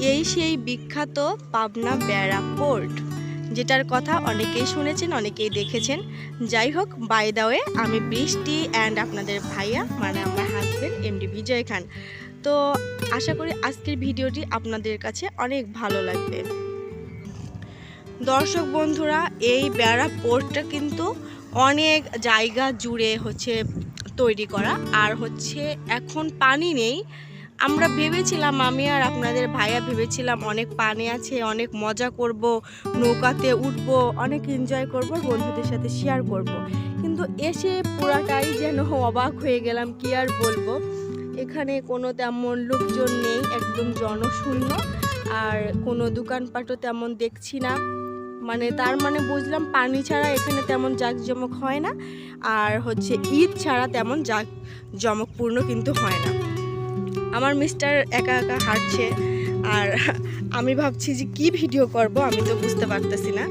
এই সেই বিখ্যাত পাবনা বেড়া পোর্ট যেটার কথা অনেকেই শুনেছেন, অনেকেই দেখেছেন। যাই হোক বাই দা ওয়ে আমি বৃষ্টি অ্যান্ড আপনাদের ভাইয়া মানে আমার হাজবেন্ড এমডি বিজয় খান। তো আশা করি আজকের ভিডিওটি আপনাদের কাছে অনেক ভালো লাগবে। দর্শক বন্ধুরা, এই বেড়া পোর্টটা কিন্তু অনেক জায়গা জুড়ে হচ্ছে তৈরি করা। আর হচ্ছে এখন পানি নেই আমরা ভেবেছিলাম, আমি আর আপনাদের ভাইয়া ভেবেছিলাম, অনেক পানি আছে, অনেক মজা করব, নৌকাতে উঠবো, অনেক এনজয় করব বন্ধুদের সাথে শেয়ার করব। কিন্তু এসে পুরাটাই যেন অবাক হয়ে গেলাম, কি আর বলব? এখানে কোনো তেমন লোকজন নেই, একদম জনশূন্য, আর কোনো দোকানপাটও তেমন দেখছি না। মানে তার মানে বুঝলাম, পানি ছাড়া এখানে তেমন জাঁকজমক হয় না, আর হচ্ছে ঈদ ছাড়া তেমন জাঁক জমকপূর্ণ কিন্তু হয় না। আমার মিস্টার একা একা হাঁটছে আর আমি ভাবছি যে কি ভিডিও করব আমি তো বুঝতে পারতেছি না।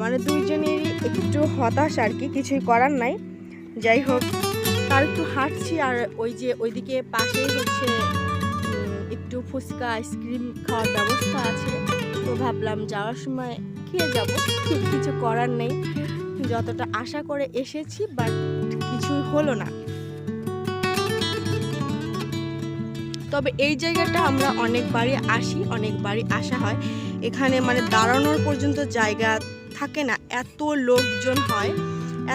মানে দুইজনেরই একটু হতাশ আর কি, কিছুই করার নাই। যাই হোক, তার একটু হাঁটছি আর ওই যে ওইদিকে পাশেই হচ্ছে একটু ফুচকা, আইসক্রিম খাওয়ার ব্যবস্থা আছে। তো ভাবলাম যাওয়ার সময় খেয়ে যাব কিছু করার নেই। যতটা আশা করে এসেছি বাট কিছুই হলো না। তবে এই জায়গাটা আমরা অনেকবারই আসি, অনেকবারই আসা হয়। এখানে মানে দাঁড়ানোর পর্যন্ত জায়গা থাকে না, এত লোকজন হয়,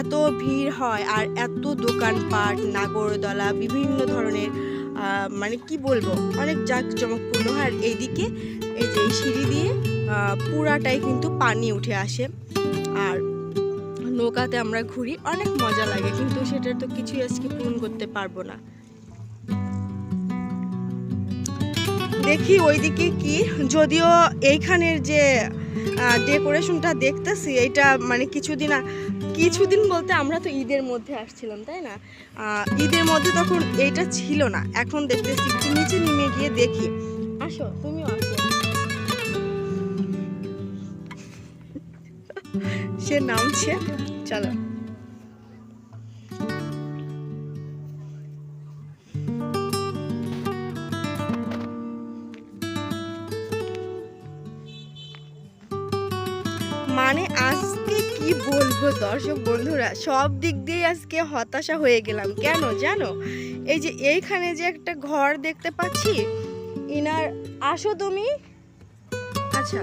এত ভিড় হয় আর এত দোকানপাট, নাগরদলা, বিভিন্ন ধরনের মানে কি বলব, অনেক জাঁকজমকপূর্ণ। হয় আর এইদিকে এই যে সিঁড়ি দিয়ে পুরাটাই কিন্তু পানি উঠে আসে। আর নৌকাতে আমরা ঘুরি, অনেক মজা লাগে, কিন্তু সেটার তো কিছুই আজকে পূরণ করতে পারব না। দেখি ওইদিকে কি। যদিও এইখানের যে ডেকোরেশনটা দেখতেছি, এইটা মানে কিছুদিন কিছুদিন বলতে আমরা তো ঈদের মধ্যে আসছিলাম, তাই না? ঈদের মধ্যে তখন এইটা ছিল না। এখন দেখতেছি একটু নিচে নেমে গিয়ে দেখি। আসো, তুমিও আসো। সে নামছে। চলো। মানে আজকে কি বলব দর্শক বন্ধুরা? সব দিক দিয়ে আজকে হতাশা হয়ে গেলাম। কেন জানো? এই যে এইখানে যে একটা ঘর দেখতে পাচ্ছি, ইনার আসো তুমি আচ্ছা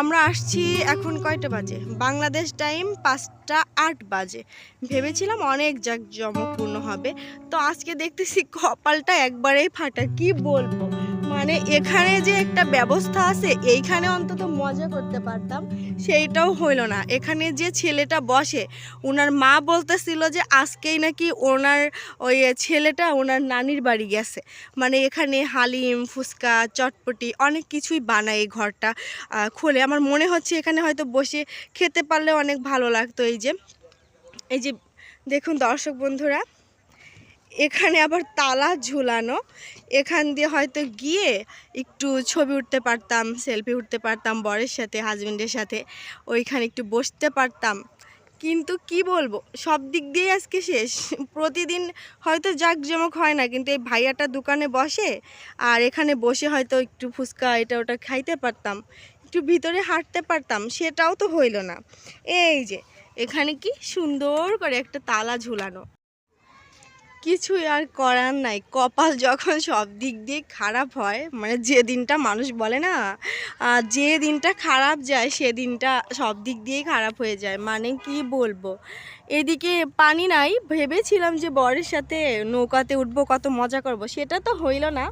আমরা আসছি এখন কয়টা বাজে? বাংলাদেশ টাইম পাঁচটা আট বাজে। ভেবেছিলাম অনেক জাঁকজমকপূর্ণ হবে। তো আজকে দেখতেছি কপালটা একবারেই ফাটা। কি বলব? মানে এখানে যে একটা ব্যবস্থা আছে, এইখানে অন্তত মজা করতে পারতাম। সেইটাও হইল না। এখানে যে ছেলেটা বসে ওনার মা বলতেছিল যে, আজকেই নাকি ওনার ওই ছেলেটা ওনার নানির বাড়ি গেছে। মানে এখানে হালিম, ফুচকা, চটপটি অনেক কিছুই বানায় এই ঘরটা খুলে। আমার মনে হচ্ছে এখানে হয়তো বসে খেতে পারলে অনেক ভালো লাগতো এই যে। এই যে, দেখুন দর্শক বন্ধুরা এখানে আবার তালা ঝুলানো। এখান দিয়ে হয়তো গিয়ে একটু ছবি উঠতে পারতাম সেলফি উঠতে পারতাম বরের সাথে হাজবেন্ডের সাথে। ওইখানে একটু বসতে পারতাম। কিন্তু কি বলব, সব দিক দিয়ে আজকে শেষ। প্রতিদিন হয়তো জাঁকজমক হয় না, কিন্তু এই ভাইয়াটা দোকানে বসে আর এখানে বসে হয়তো একটু ফুচকা এটা ওটা খাইতে পারতাম, একটু ভিতরে হাঁটতে পারতাম, সেটাও তো হইল না। এই যে, এখানে কি সুন্দর করে একটা তালা ঝুলানো। কিছুই আর করার নাই। কপাল যখন সব দিক দিয়ে খারাপ হয় মানে যে দিনটা মানুষ বলে না যে দিনটা খারাপ যায়, সে দিনটা সব দিক দিয়েই খারাপ হয়ে যায়। মানে কি বলব? এদিকে পানি নাই। ভেবেছিলাম যে বরের সাথে নৌকাতে উঠবো, কত মজা করব। সেটা তো হইল না।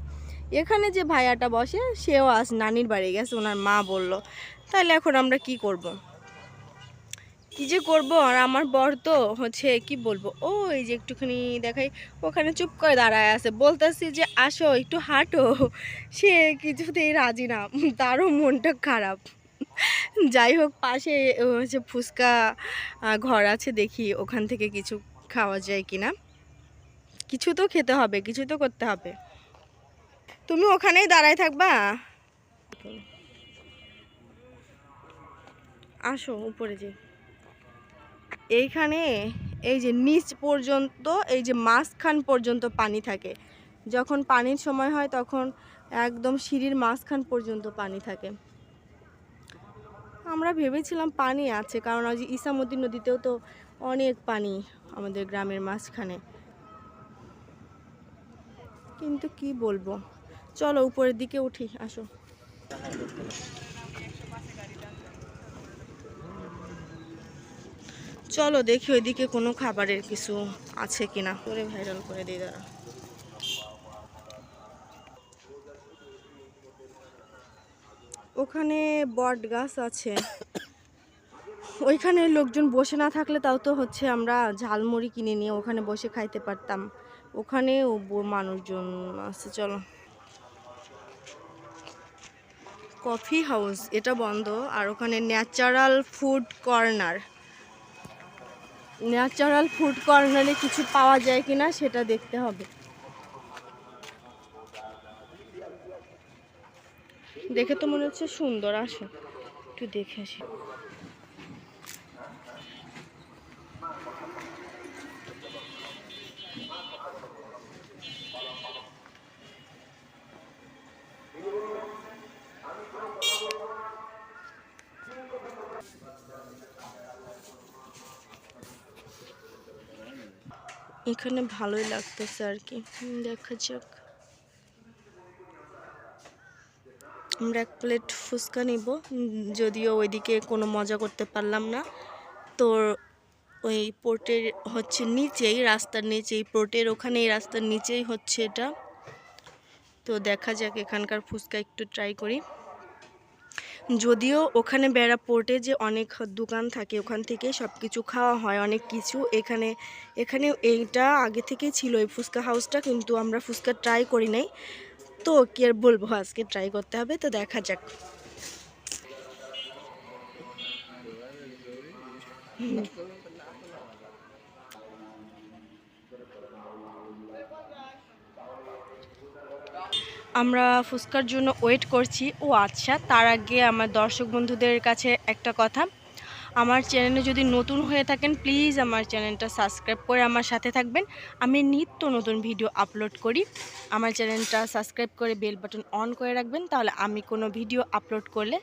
এখানে যে ভাইয়াটা বসে, সেও আজ নানির বাড়ি গেছে, ওনার মা বলল। তাহলে এখন আমরা কি করব। কি যে করব? আর আমার বর তো হচ্ছে কি বলব? ও এই যে একটুখানি দেখাই, ওখানে চুপ করে দাঁড়ায় আছে। বলতেছি যে, আসো, একটু হাঁটো। সে কিছুতেই রাজি না। তারও মনটা খারাপ। যাই হোক, পাশে হচ্ছে ফুচকা ঘর আছে, দেখি ওখান থেকে কিছু খাওয়া যায় কি না কিছু তো খেতে হবে, কিছু তো করতে হবে। তুমি ওখানেই দাঁড়ায় থাকবা? আসো, উপরে যে এইখানে এই যে নিচ পর্যন্ত, এই যে মাঝখান পর্যন্ত পানি থাকে। যখন পানির সময় হয়, তখন একদম সিঁড়ির মাঝখান পর্যন্ত পানি থাকে। আমরা ভেবেছিলাম পানি আছে, কারণ আজ ইসামতি নদীতেও তো অনেক পানি আমাদের গ্রামের মাঝখানে। কিন্তু কি বলব? চলো উপরের দিকে উঠি, আসো। চলো দেখি ওইদিকে কোনো খাবারের কিছু আছে কিনা। করে ভাইরাল করে দিই দাঁড়া। ওখানে বট গাছ আছে। ওইখানে লোকজন বসে না থাকলে তাও তো হচ্ছে আমরা ঝালমুড়ি কিনে নিয়ে ওখানে বসে খাইতে পারতাম। ওখানেও ব- মানুষজন আছে, চলো। কফি হাউস, এটা বন্ধ। আর ওখানে natural food corner. Natural food কর্নারে কিছু পাওয়া যায় কিনা সেটা দেখতে হবে। দেখে তো মনে হচ্ছে সুন্দর, আসো। একটু দেখে আসি। এখানে ভালোই লাগতেছে আর কি। দেখা যাক। আমরা এক প্লেট ফুচকা নিব। যদিও ওইদিকে কোনো মজা করতে পারলাম না। তো ওই পোর্টের হচ্ছে নিচেই, রাস্তার নিচেই, পোর্টের ওখানেই, রাস্তার নিচেই হচ্ছে এটা। তো দেখা যাক, এখানকার ফুচকা একটু ট্রাই করি। যদিও ওখানে বেড়া পোর্টে যে অনেক দোকান থাকে, ওখান থেকে সব কিছু খাওয়া হয়, অনেক কিছু। এখানে এখানে এইটা আগে থেকেই ছিল এই ফুচকা হাউসটা কিন্তু আমরা ফুচকা ট্রাই করি নাই। তো কি আর বলব, আজকে ট্রাই করতে হবে, তো দেখা যাক। আমরা ফুচকার জন্য ওয়েট করছি। ও আচ্ছা তার আগে আমার দর্শক বন্ধুদের কাছে একটা কথা। আমার চ্যানেলে যদি নতুন হয়ে থাকেন প্লিজ আমার চ্যানেলটা সাবস্ক্রাইব করে আমার সাথে থাকবেন। আমি নিত্য নতুন ভিডিও আপলোড করি। আমার চ্যানেলটা সাবস্ক্রাইব করে বেল বাটন অন করে রাখবেন, তাহলে আমি কোনো ভিডিও আপলোড করলে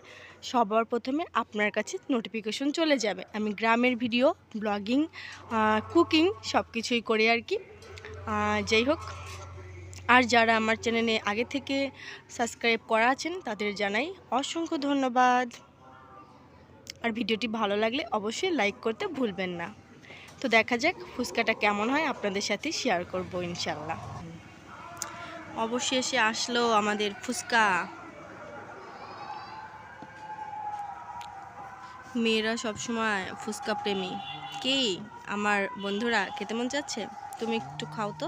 সবার প্রথমে আপনার কাছে নোটিফিকেশন চলে যাবে। আমি গ্রামের ভিডিও ব্লগিং কুকিং সব কিছুই করি আর কি। যাই হোক। আর যারা আমার চ্যানেলে আগে থেকে সাবস্ক্রাইব করা আছেন, তাদের জানাই অসংখ্য ধন্যবাদ। আর ভিডিওটি ভালো লাগলে অবশ্যই লাইক করতে ভুলবেন না। তো দেখা যাক ফুচকাটা কেমন হয় আপনাদের সাথে শেয়ার করব ইনশাল্লাহ অবশ্যই এসে আসলো আমাদের ফুচকা। মেয়েরা সবসময় ফুচকা প্রেমী। কি? আমার বন্ধুরা, খেতে মন চাচ্ছে? তুমি একটু খাও তো।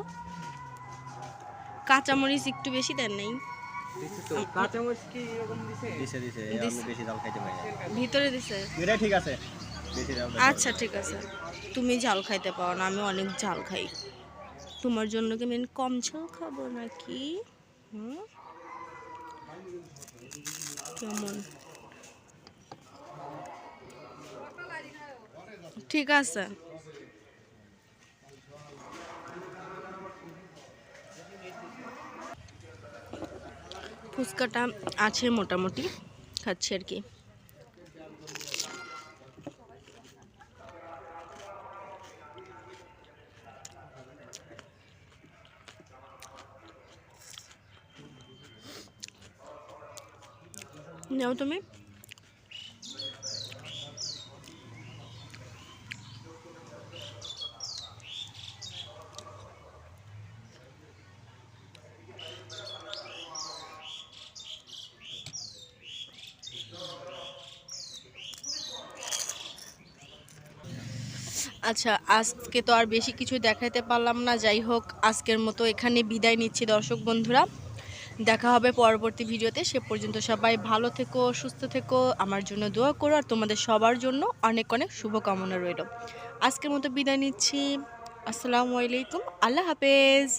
কাঁচামরিচ একটু বেশি দেন নাই। ভিতরে দিছে? ঠিক আছে। আচ্ছা ঠিক আছে। তুমি ঝাল খাইতে পারো না আমি অনেক ঝাল খাই। তোমার জন্য কি আমি কম ঝাল খাব নাকি? হুম? কেমন? ঠিক আছে। ফুচকাটা আছে মোটামুটি খাচ্ছি আর কি। নাও তুমি। আচ্ছা আজকে তো আর বেশি কিছু দেখাতে পারলাম না। যাই হোক, আজকের মতো এখানে বিদায় নিচ্ছি দর্শক বন্ধুরা। দেখা হবে পরবর্তী ভিডিওতে। সে পর্যন্ত সবাই ভালো থেকো, সুস্থ থেকো। আমার জন্য দোয়া করো আর তোমাদের সবার জন্য অনেক অনেক শুভকামনা রইল। আজকের মতো বিদায় নিচ্ছি। আসসালামু আলাইকুম। আল্লাহ হাফেজ।